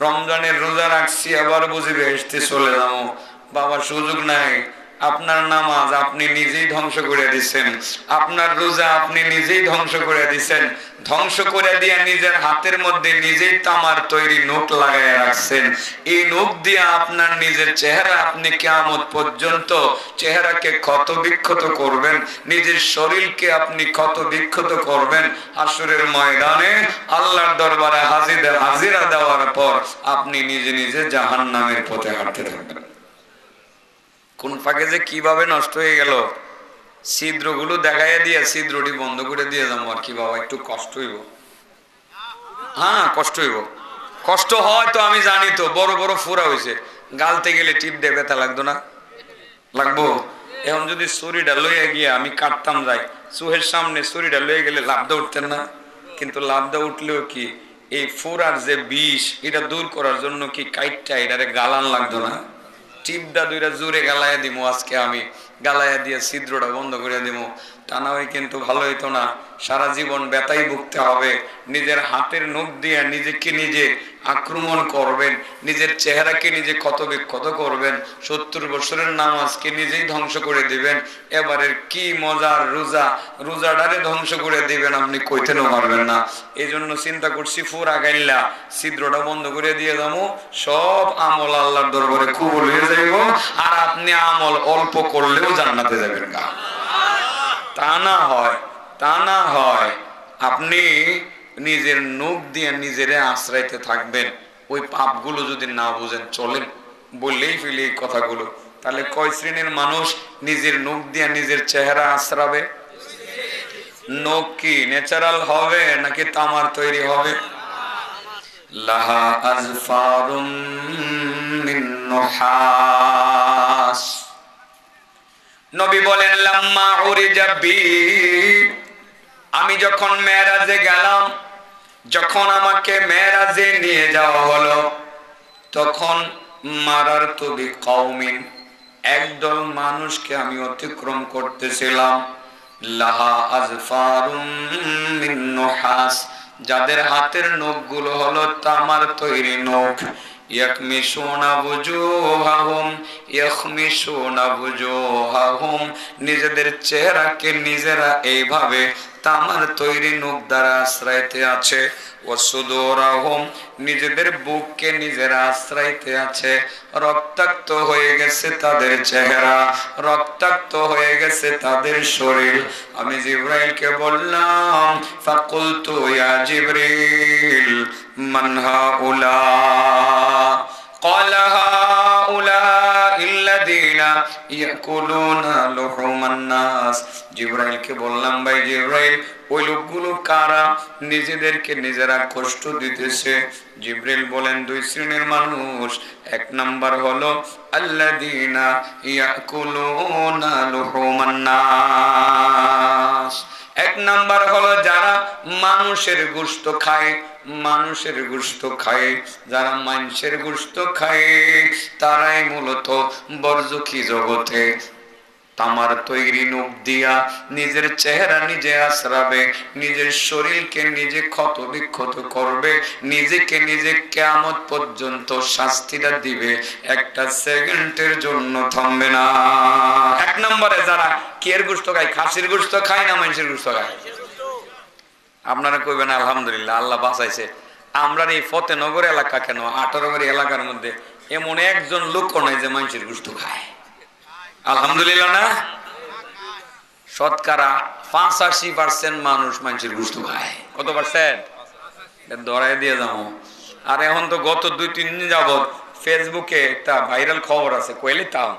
রমজানের রোজা রাখছি, আবার বুঝি বেহেস্তে চলে যাব। বাবা, সুযোগ নাই। আপনার নামাজ আপনি নিজেই ধ্বংস করে দিচ্ছেন আপনার রোজা আপনি নিজেই ধ্বংস করে দিচ্ছেন ধ্বংস করে দিয়ে নিজের হাতের মধ্যে নিজেই তামার তৈরি নোট লাগাই রাখছেন। এই নোট দিয়ে আপনার নিজের চেহারা আপনি কেমন পর্যন্ত চেহারাকে ক্ষত বিক্ষত করবেন, নিজের শরীরকে আপনি ক্ষত বিক্ষত করবেন। আসরের ময়দানে আল্লাহর দরবারে হাজিরা হাজিরা দেওয়ার পর আপনি নিজে নিজে জাহান নামের পথে হাঁটতে থাকবেন। কোন ফাঁকে যে কীভাবে নষ্ট হয়ে গেল, ছিদ্রগুলো দেখাইয়া দিয়ে ছিদ্রটি বন্ধ করে দিয়ে যাব, আর কি বাবা, একটু কষ্ট হইব। হ্যাঁ কষ্ট হইব। কষ্ট হয় তো আমি জানি তো, বড় বড় ফুরা হয়েছে গালতে গেলে টিপ দিয়ে ব্যথা লাগতো না? লাগবো? এখন যদি ছুরিটা লইয়া গিয়ে আমি কাটতাম যাই চুহের সামনে ছুরিটা লইয়া গেলে লাভদা উঠতেন না? কিন্তু লাভদা উঠলেও কি? এই ফুরার যে বিষ, এটা দূর করার জন্য কি কাইটটা এটারে গালান লাগতো না? টিপদা দুইটা জোরে গালাইয়া দিব আজকে আমি। গালাইয়া দিয়ে ছিদ্রটা বন্ধ করে দিমু। তা না কিন্তু ভালো হইতো না। সারা জীবন ভুগতে হবে। নিজের হাতের দিয়ে নিজেকে নিজে আক্রমণ করবেন। নিজের চেহারাকে নিজে ক্ষত বিক্ষত করবেন। সত্তর বছরের নামাজকে নিজেই ধ্বংস করে দিবেন। এবারের কি মজার রোজা। রোজাটারে ধ্বংস করে দিবেন আপনি কইতেনও পারবেন না। এই জন্য চিন্তা করছি, ফুর আগাইল্লা ছিদ্রটা বন্ধ করে দিয়ে যাব সব আমল আল্লাহর দরবারে হয়ে যাইব। আর আপনি আমল অল্প করলেও জান্নাতে যাবেন গা তা না হয়, তা না হয়, আপনি নিজের নখ দিয়ে নিজেরে আশ্রাইতে থাকবেন। ওই পাপগুলো যদি না বুঝেন, চলেন, বললেই এই কথাগুলো। তাহলে কয় শ্রেণির মানুষ নিজের নখ দিয়ে নিজের চেহারা আশ্রাবে? নখ কি ন্যাচারাল হবে নাকি তামার তৈরি হবে? লাহা আজফারুম মিন নবী বলেন, লাম্মা উরিজা বি। আমি যখন মেরাজে গেলাম, যখন আমাকে মেরাজে নিয়ে যাওয়া হলো, তখন মারার তবি কওমিন একদল মানুষকে আমি অতিক্রম করতেছিলাম। লাহা আজফারুম মিন নুহাস, যাদের হাতের নখগুলো হলো তামার তৈরি নখ। নিজেদের চেহারাকে নিজেরা এইভাবে তামার তৈরি নখ দ্বারা আশ্রয়তে আছে। ওয়াসুদুরাহুম, নিজেদের বুককে নিজেরা আশ্রয়তে আছে। রক্তাক্ত হয়ে গেছে তাদের চেহারা, রক্তাক্ত হয়ে গেছে তাদের শরীর। আমি জিব্রাইলকে বললাম, ফাকুলতু ইয়া জিবরিল, মান হাউলা? قال هؤلاء الذين يأكلون لحوم الناس জিব্রাইলকে বললাম ভাই জিব্রাইল ওই লোকগুলো কারা নিজেদেরকে নিজেরা কষ্ট দিতেছে জিব্রাইল বলেন দুই শ্রেণীর মানুষ এক নাম্বার হলো আল্লাযীনা ইয়াকুলুনা লুহুমান নাস এক নাম্বার হলো যারা মানুষের গোশত খায় মানুষের গোশত খায়, যারা মানুষের গোশত খায়, তারাই মূলত বর্জকি জগতে। তামার তৈরি নখ দিয়া নিজের চেহারা নিজে আশ্রাবে নিজের শরীরকে নিজে ক্ষত বিক্ষত করবে, নিজেকে নিজে কেমত পর্যন্ত শাস্তিটা দিবে। একটা সেকেন্ডের জন্য থামবে না। এক নম্বরে যারা কের গোস্ত খায়, খাসির গোস্ত খায় না মানুষের গোস্ত খায়? আপনারা কইবেন, আলহামদুলিল্লাহ, আল্লাহ বাঁচাইছে। আমরা এই ফতেনগর এলাকা কেন? আঠারো এলাকার মধ্যে এমন একজন লোক নাই যে মানুষের গোস্ত খায়। আলহামদুলিল্লাহ না? শতকরা পঁচাশি পার্সেন্ট মানুষ মানুষের গুস্তু খায়। কত পার্সেন্ট ধরাই দিয়ে যাব। আর এখন তো গত দুই, তিন দিন যাবৎ ফেসবুকে একটা ভাইরাল খবর আছে, কইলে তাও।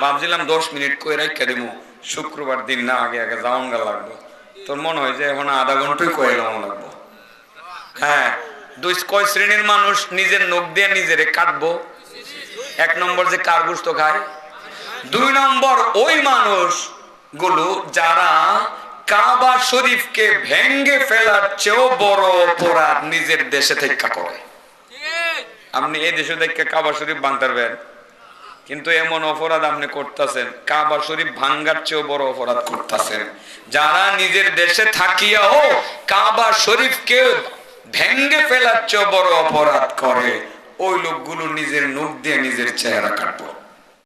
ভাবছিলাম দশ মিনিট কই রাখা দিব শুক্রবার দিন না, আগে আগে যাওন গা লাগবো। তোর মনে হয় যে এখন আধা ঘন্টায় কয়ে যাওয়া লাগবো? হ্যাঁ দুই কয় শ্রেণির মানুষ নিজের নখ দিয়ে নিজেরে কাটবো? এক নম্বর যে কার গুস্ত খায়? দুই নম্বর ওই মানুষগুলো যারা কাবা শরীফকে ভেঙ্গে ফেলার চেয়েও বড় অপরাধ নিজের দেশে থেকে করে। আপনি এই দেশে দেখে কাবা শরীফ বাঁধতেন কিন্তু এমন অপরাধ আপনি করতেছেন। কাবা শরীফ ভাঙ্গার চেয়েও বড় অপরাধ করতেছেন। যারা নিজের দেশে থাকিয়াও কাবা শরীফকে ভেঙ্গে ফেলার চেয়েও বড় অপরাধ করে, ওই লোকগুলো নিজের নোখ দিয়ে নিজের চেহারা কাটবো।